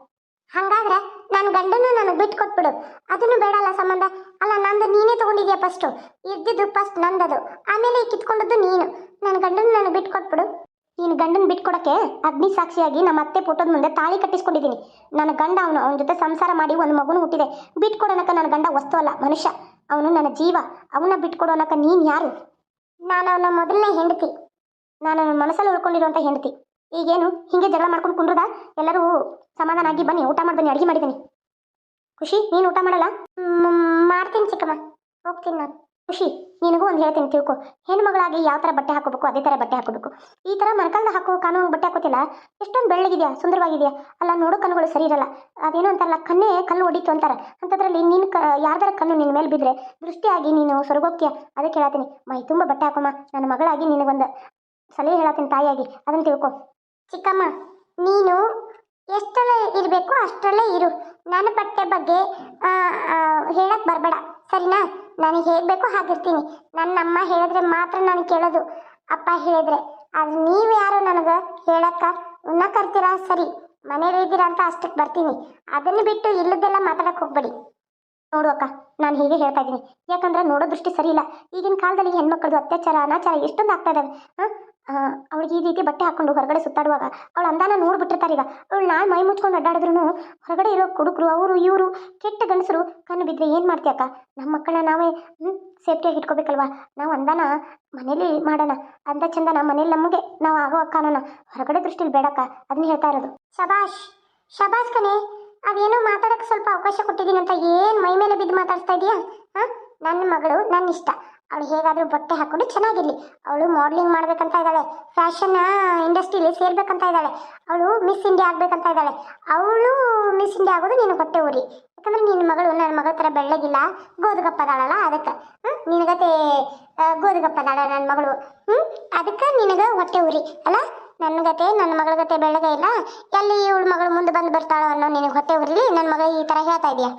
ಹಂಗಾದ್ರೆ ನನ್ನ ಗಂಡನ್ನು ನಾನು ಬಿಟ್ಟು ಕೊಟ್ಬಿಡು ಅದನ್ನು ಬೇಡಲ್ಲ ಸಂಬಂಧ. ಅಲ್ಲ, ನಂದು ನೀನೇ ತಗೊಂಡಿದ್ಯಾ ಫಸ್ಟು ಇದ್ದಿದ್ದು ಫಸ್ಟ್ ನಂದದು. ಆಮೇಲೆ ಕಿತ್ಕೊಂಡದ್ದು ನೀನು. ನನ್ನ ಗಂಡನ ನನಗೆ ಬಿಟ್ಟು ಕೊಟ್ಬಿಡು ನೀನು ಗಂಡನ ಬಿಟ್ಕೊಡಕ್ಕೆ ಅಗ್ನಿ ಸಾಕ್ಷಿಯಾಗಿ ನಮ್ಮ ಅತ್ತೆ ಫೋಟೋದ ಮುಂದೆ ತಾಳಿ ಕಟ್ಟಿಸ್ಕೊಂಡಿದ್ದೀನಿ ನನ್ನ ಗಂಡ ಅವನು, ಅವನ ಜೊತೆ ಸಂಸಾರ ಮಾಡಿ ಒಂದು ಮಗುನು ಹುಟ್ಟಿದೆ. ಬಿಟ್ಕೊಡೋಣಕ್ಕ ನನ್ನ ಗಂಡ ವಸ್ತು ಅಲ್ಲ, ಮನುಷ್ಯ. ಅವನು ನನ್ನ ಜೀವ. ಅವನ್ನ ಬಿಟ್ಕೊಡೋಣಕ್ಕ ನೀನು ಯಾರು? ನಾನು ಅವನ ಮೊದಲನೇ ಹೆಂಡತಿ. ನಾನು ನನ್ನ ಮನಸ್ಸಲ್ಲಿ ಉಳ್ಕೊಂಡಿರುವಂಥ ಹೆಂಡತಿ. ಈಗೇನು? ಹಿಂಗೆ ಜಗಳ ಮಾಡ್ಕೊಂಡು ಕುಂಡ್ರದ ಎಲ್ಲರೂ ಸಮಾಧಾನ ಆಗಿ ಬನ್ನಿ, ಊಟ ಮಾಡಿ ಬನ್ನಿ, ಅಡುಗೆ ಮಾಡಿದ್ದೀನಿ ಖುಷಿ, ನೀನು ಊಟ ಮಾಡಲ್ಲ? ಮಾಡ್ತೀನಿ ಚಿಕ್ಕಮ್ಮ. ಹೋಗ್ತೀನಿ ನಾನು. ಖುಷಿ, ನಿನಗೂ ಒಂದು ಹೇಳ್ತೀನಿ ತಿಳ್ಕೊ. ಹೆಣ್ಮಗಳಾಗಿ ಯಾವ ಥರ ಬಟ್ಟೆ ಹಾಕೋಬೇಕು ಅದೇ ಥರ ಬಟ್ಟೆ ಹಾಕೋಬೇಕು ಈ ಥರ ಮೊಣಕಾಲ್ದ ಹಾಕೋ ಕಾನೂನು ಬಟ್ಟೆ ಹಾಕೋತಿಲ್ಲ? ಎಷ್ಟೊಂದು ಬೆಳ್ಳಗಿದೆಯಾ, ಸುಂದರವಾಗಿದೆಯಾ? ಅಲ್ಲ, ನೋಡೋ ಕಣ್ಣುಗಳು ಸರಿ ಇರಲ್ಲ. ಅದೇನೋ ಅಂತಾರಲ್ಲ, ಕಣ್ಣೇ ಕಲ್ಲು ಹೊಡಿತು ಅಂತಾರೆ. ಅಂಥದ್ರಲ್ಲಿ ನಿನ್ನ ಕ, ಯಾರ್ದಾರ ಕಣ್ಣು ನಿನ್ನ ಮೇಲೆ ಬಿದ್ದರೆ ದೃಷ್ಟಿಯಾಗಿ ನೀನು ಸ್ವರ್ಗೋಕ್ಯ ಅದಕ್ಕೆ ಹೇಳ್ತೀನಿ, ಮೈ ತುಂಬ ಬಟ್ಟೆ ಹಾಕೋಮ್ಮ. ನನ್ನ ಮಗಳಾಗಿ ನಿನಗೊಂದು ಸಲಹೆ ಹೇಳತ್ತೀನಿ ತಾಯಿಯಾಗಿ. ಅದನ್ನು ತಿಳ್ಕೊ. ಚಿಕ್ಕಮ್ಮ, ನೀನು ಎಷ್ಟರಲ್ಲೇ ಇರಬೇಕು ಅಷ್ಟರಲ್ಲೇ ಇರು. ನನ್ನ ಬಟ್ಟೆ ಬಗ್ಗೆ ಹೇಳಕ್ಕೆ ಬರಬೇಡ. ಸರಿನಾ? ನನಗೆ ಹೇಗಬೇಕು ಹಾಗಿರ್ತೀನಿ. ನನ್ನ ಅಮ್ಮ ಹೇಳಿದ್ರೆ ಮಾತ್ರ ನಾನು ಕೇಳೋದು. ಅಪ್ಪ ಹೇಳಿದ್ರೆ, ಆದ್ರೆ ನೀವು ಯಾರು ನನಗೆ ಹೇಳಕ್ಕ? ಉಣ್ಣ ಕರ್ತೀರಾ? ಸರಿ, ಮನೇಲಿ ಇದ್ದೀರಾ ಅಂತ ಅಷ್ಟಕ್ಕೆ ಬರ್ತೀನಿ. ಅದನ್ನು ಬಿಟ್ಟು ಇಲ್ಲದೆಲ್ಲ ಮಾತಾಡಕ್ಕೆ ಹೋಗ್ಬೇಡಿ. ನೋಡು ಅಕ್ಕ, ನಾನು ಹೀಗೆ ಹೇಳ್ತಾ ಇದ್ದೀನಿ. ಯಾಕಂದ್ರೆ ನೋಡೋ ದೃಷ್ಟಿ ಸರಿ ಇಲ್ಲ. ಈಗಿನ ಕಾಲದಲ್ಲಿ ಹೆಣ್ಮಕ್ಳದ್ದು ಅತ್ಯಾಚಾರ, ಅನಾಚಾರ ಎಷ್ಟೊಂದು ಆಗ್ತಾ ಇದಾವೆ. ಹಾಂ? ಅವಳಿಗೆ ಈ ರೀತಿ ಬಟ್ಟೆ ಹಾಕೊಂಡು ಹೊರಗಡೆ ಸುತ್ತಾಡುವಾಗ ಅವಳ ಅಂದಾನ ನೋಡ್ಬಿಟ್ಟಿರ್ತಾರೆ ಈಗ. ಅವಳು ನಾಳೆ ಮೈ ಮುಚ್ಕೊಂಡು ಅಡ್ಡಾಡಿದ್ರು ಹೊರಗಡೆ ಇರೋ ಕುಡುಕರು, ಅವರು, ಇವರು, ಕೆಟ್ಟ ಗಂಡಸರು ಕಣ್ಣು ಬಿದ್ದರೆ ಏನು ಮಾಡ್ತೀಯಕ್ಕ ನಮ್ಮ ಮಕ್ಕಳನ್ನ ನಾವೇ ಸೇಫ್ಟಿಯಾಗಿ ಇಟ್ಕೋಬೇಕಲ್ವಾ? ನಾವು ಅಂದಾನ ಮನೇಲಿ ಮಾಡೋಣ. ಅಂದ ಚಂದ ನಮ್ಮ ಮನೇಲಿ ನಮಗೆ, ನಾವು ಆಗೋ ಕಾಣೋಣ ಹೊರಗಡೆ ದೃಷ್ಟಿಲಿ ಬೇಡಕ್ಕ ಅದನ್ನ ಹೇಳ್ತಾ ಇರೋದು. ಶಬಾಷ್ ಶಬಾಷ್ ಕಣೆ ಅವೇನೋ ಮಾತಾಡಕ್ಕೆ ಸ್ವಲ್ಪ ಅವಕಾಶ ಕೊಟ್ಟಿದ್ದೀನಿ ಅಂತ ಏನು ಮೈ ಮೇಲೆ ಬಿದ್ದು ಮಾತಾಡ್ತಾ ಇದೀಯಾ? ಹಾಂ? ನನ್ನ ಮಗಳು ನನ್ನ ಇಷ್ಟ ಅವಳು ಹೇಗಾದರೂ ಬಟ್ಟೆ ಹಾಕೊಂಡು ಚೆನ್ನಾಗಿರ್ಲಿ. ಅವಳು ಮಾಡಲಿಂಗ್ ಮಾಡ್ಬೇಕಂತ ಇದ್ದಾಳೆ. ಫ್ಯಾಷನ್ ಇಂಡಸ್ಟ್ರಿಲಿ ಸೇರ್ಬೇಕಂತ ಇದ್ದಾಳೆ. ಅವಳು ಮಿಸ್ ಇಂಡಿಯಾ ಆಗ್ಬೇಕಂತ ಇದ್ದಾಳೆ. ಅವಳು ಮಿಸ್ ಇಂಡಿಯಾ ಆಗೋದು ನೀನು ಹೊಟ್ಟೆ ಊರಿ ಯಾಕಂದ್ರೆ ನಿನ್ನ ಮಗಳು ನನ್ನ ಮಗಳ ಥರ ಬೆಳ್ಳಗಿಲ್ಲ. ಗೋದುಗಪ್ಪದಾಳಲ್ಲ ಅದಕ್ಕೆ. ಹ್ಞೂ ನಿನಗತೆ ಗೋದುಗಪ್ಪದಾಳ ನನ್ನ ಮಗಳು. ಹ್ಞೂ ಅದಕ್ಕೆ ನಿನಗೆ ಹೊಟ್ಟೆ ಉರಿ. ಅಲ್ಲ? ನನ್ನ ಗತೆ, ನನ್ನ ಮಗಳ ಗತೆ ಬೆಳಗ್ಗೆ ಇಲ್ಲ. ಎಲ್ಲಿ ಇವಳ ಮಗಳು ಮುಂದೆ ಬಂದು ಬರ್ತಾಳೋ ಅನ್ನೋ ನಿನಗೆ ಹೊಟ್ಟೆ ಉರಿಲಿ? ನನ್ನ ಮಗ ಈ ಥರ ಹೇಳ್ತಾ ಇದೆಯಾ?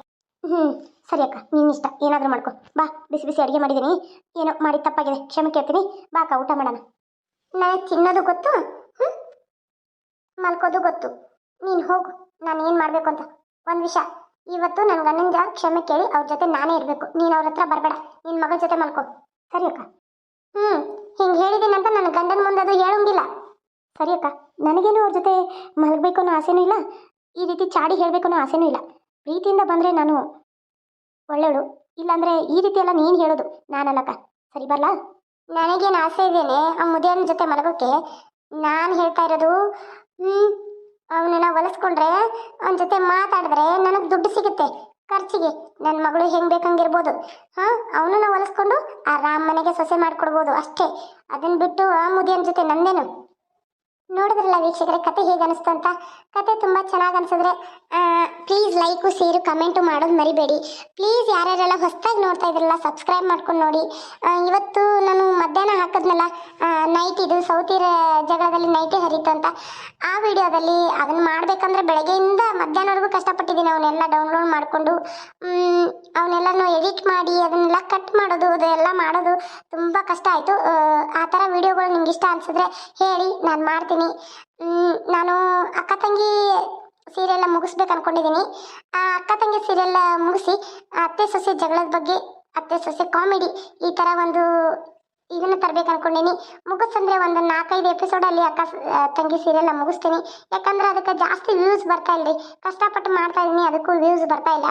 ಹ್ಞೂ ಸರಿ ಅಕ್ಕ ನಿನ್ನ ಇಷ್ಟ, ಏನಾದರೂ ಮಾಡ್ಕೊ. ಬಾ, ಬಿಸಿ ಬಿಸಿ ಅಡುಗೆ ಮಾಡಿದ್ದೀನಿ ಏನೋ ಮಾಡಿ ತಪ್ಪಾಗಿದೆ, ಕ್ಷಮೆ ಕೇಳ್ತೀನಿ. ಬಾ ಅಕ್ಕ, ಊಟ ಮಾಡೋಣ. ನನಗೆ ತಿನ್ನೋದು ಗೊತ್ತು? ಹ್ಞೂ ಮಲ್ಕೋದು ಗೊತ್ತು. ನೀನು ಹೋಗು, ನಾನು ಏನು ಮಾಡಬೇಕು ಅಂತ. ಒಂದು ವಿಷಯ ಇವತ್ತು ನನ್ನ ಗಂಡನ ಕ್ಷಮೆ ಕೇಳಿ ಅವ್ರ ಜೊತೆ ನಾನೇ ಇರಬೇಕು. ನೀನು ಅವ್ರ ಹತ್ರ ಬರಬೇಡ. ನಿನ್ನ ಮಗನ ಜೊತೆ ಮಲ್ಕೋ. ಸರಿ ಅಕ್ಕ. ಹ್ಞೂ ಹಿಂಗೆ ಹೇಳಿದ್ದೀನಂತ ನನ್ನ ಗಂಡನ ಮುಂದೆ ಅದು ಹೇಳೋಂಗಿಲ್ಲ. ಸರಿ ಅಕ್ಕ. ನನಗೇನು ಅವ್ರ ಜೊತೆ ಮಲಗಬೇಕು ಅನ್ನೋ ಆಸೆನೂ ಇಲ್ಲ. ಈ ರೀತಿ ಚಾಡಿ ಹೇಳಬೇಕು ಅನ್ನೋ ಆಸೆನೂ ಇಲ್ಲ. ಪ್ರೀತಿಯಿಂದ ಬಂದರೆ ನಾನು ಒಳ್ಳೆಯವಳು. ಇಲ್ಲಾಂದರೆ ಈ ರೀತಿ ಎಲ್ಲ ನೀನು ಹೇಳೋದು. ನಾನಲ್ಲಕ್ಕ. ಸರಿ, ಬರಲಾ? ನನಗೇನು ಆಸೆ ಇದ್ದೇನೆ ಆ ಮುದಿಯನ ಜೊತೆ ಮಲಗೋಕೆ ನಾನು ಹೇಳ್ತಾ ಇರೋದು ಅವನನ್ನ ಹೊಲಿಸ್ಕೊಂಡ್ರೆ ಅವನ ಜೊತೆ ಮಾತಾಡಿದ್ರೆ ನನಗೆ ದುಡ್ಡು ಸಿಗುತ್ತೆ, ಖರ್ಚಿಗೆ. ನನ್ನ ಮಗಳು ಹೆಂಗೆ ಬೇಕಂಗಿರ್ಬೋದು. ಹಾಂ, ಅವನನ್ನ ಹೊಲಿಸ್ಕೊಂಡು ಆ ರಾಮ್ ಮನೆಗೆ ಸೊಸೆ ಮಾಡಿಕೊಡ್ಬೋದು ಅಷ್ಟೇ. ಅದನ್ನ ಬಿಟ್ಟು ಆ ಮುದಿಯನ ಜೊತೆ ನಂದೇನು? ನೋಡಿದ್ರಲ್ಲ ವೀಕ್ಷಕರೆ, ಕತೆ ಹೇಗೆ ಅನಿಸ್ತು ಅಂತ? ಕತೆ ತುಂಬ ಚೆನ್ನಾಗಿ ಅನಿಸಿದ್ರೆ ಪ್ಲೀಸ್ ಲೈಕು ಸೇರು ಕಮೆಂಟು ಮಾಡೋದು ಮರಿಬೇಡಿ. ಪ್ಲೀಸ್ ಯಾರ್ಯಾರೆಲ್ಲ ಹೊಸದಾಗಿ ನೋಡ್ತಾ ಇದ್ರಲ್ಲ ಸಬ್ಸ್ಕ್ರೈಬ್ ಮಾಡ್ಕೊಂಡು ನೋಡಿ. ಇವತ್ತು ನಾನು ಮಧ್ಯಾಹ್ನ ಹಾಕಿದ್ನಲ್ಲ ನೈಟ್ ಇದು ಸೌತಿರ ಜಗಳದಲ್ಲಿ ನೈಟೇ ಹರಿತು ಅಂತ. ಆ ವಿಡಿಯೋದಲ್ಲಿ ಅದನ್ನು ಮಾಡಬೇಕಂದ್ರೆ ಬೆಳಗ್ಗೆಯಿಂದ ಮಧ್ಯಾಹ್ನವರೆಗೂ ಕಷ್ಟಪಟ್ಟಿದ್ದೀನಿ ಅವನ್ನೆಲ್ಲ ಡೌನ್ಲೋಡ್ ಮಾಡಿಕೊಂಡು. ಅವನ್ನೆಲ್ಲನೂ ಎಡಿಟ್ ಮಾಡಿ, ಅದನ್ನೆಲ್ಲ ಕಟ್ ಮಾಡೋದು, ಅದೆಲ್ಲ ಮಾಡೋದು ತುಂಬ ಕಷ್ಟ ಆಯಿತು. ಆ ಥರ ವಿಡಿಯೋಗಳು ನಿಮ್ಗೆ ಇಷ್ಟ ಅನಿಸಿದ್ರೆ ಹೇಳಿ, ನಾನು ಮಾಡ್ತೀನಿ. ನಾನು ಅಕ್ಕ ತಂಗಿ ಸೀರಿಯಲ್ ಮುಗಿಸ್ಬೇಕು ಅನ್ಕೊಂಡಿದ್ದೀನಿ ಆ ಅಕ್ಕ ತಂಗಿ ಸೀರಿಯಲ್ ಮುಗಿಸಿ, ಅತ್ತೆ ಸೊಸೆ ಜಗಳದ ಬಗ್ಗೆ, ಅತ್ತೆ ಸೊಸೆ ಕಾಮಿಡಿ ಈ ಥರ ಒಂದು ಇದನ್ನು ತರಬೇಕು ಅನ್ಕೊಂಡೀನಿ. ಮುಗಿಸಂದ್ರೆ ಒಂದು ನಾಲ್ಕೈದು ಎಪಿಸೋಡಲ್ಲಿ ಅಕ್ಕ ತಂಗಿ ಸೀರಿಯಲ್ನ ಮುಗಿಸ್ತೀನಿ. ಯಾಕಂದ್ರೆ ಅದಕ್ಕೆ ಜಾಸ್ತಿ ವ್ಯೂಸ್ ಬರ್ತಾ ಇಲ್ರಿ. ಕಷ್ಟಪಟ್ಟು ಮಾಡ್ತಾ ಇದ್ದೀನಿ, ಅದಕ್ಕೂ ವ್ಯೂಸ್ ಬರ್ತಾ ಇಲ್ಲ.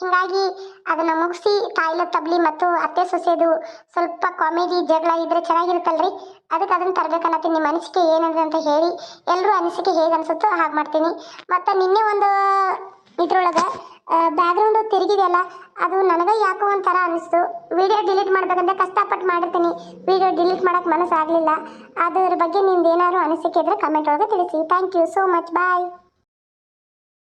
ಹೀಗಾಗಿ ಅದನ್ನು ಮುಗಿಸಿ ತಾಯಿಲ ತಬ್ಲಿ ಮತ್ತು ಅತ್ತೆ ಸೊಸೆದು ಸ್ವಲ್ಪ ಕಾಮಿಡಿ ಜಗಳ ಇದ್ರೆ ಚೆನ್ನಾಗಿರುತ್ತಲ್ರಿ. ಅದಕ್ಕೆ ಅದನ್ನು ತರ್ಬೇಕನ್ನತ್ತೀನಿ ನಿಮ್ಮ ಅನಿಸಿಕೆ ಏನಂದ್ರೆ ಅಂತ ಹೇಳಿ. ಎಲ್ಲರೂ ಅನಿಸಿಕೆ ಹೇಗೆ ಅನಿಸುತ್ತೋ ಹಾಗೆ ಮಾಡ್ತೀನಿ. ಮತ್ತು ನಿನ್ನೆ ಒಂದು ಇದ್ರೊಳಗೆ ಬ್ಯಾಕ್ಗ್ರೌಂಡು ತಿರುಗಿದೆಯಲ್ಲ, ಅದು ನನಗೆ ಯಾಕೋ ಒಂಥರ ಅನಿಸ್ತು. ವಿಡಿಯೋ ಡಿಲೀಟ್ ಮಾಡಬೇಕಂತ ಕಷ್ಟಪಟ್ಟು ಮಾಡಿರ್ತೀನಿ. ವಿಡಿಯೋ ಡಿಲೀಟ್ ಮಾಡೋಕ್ಕೆ ಮನಸ್ಸಾಗಲಿಲ್ಲ. ಅದರ ಬಗ್ಗೆ ನಿಮ್ದು ಏನಾದರೂ ಅನಿಸಿಕೆ ಇದ್ರೆ ಕಮೆಂಟ್ ಒಳಗೆ ತಿಳಿಸಿ. Thank you so much bye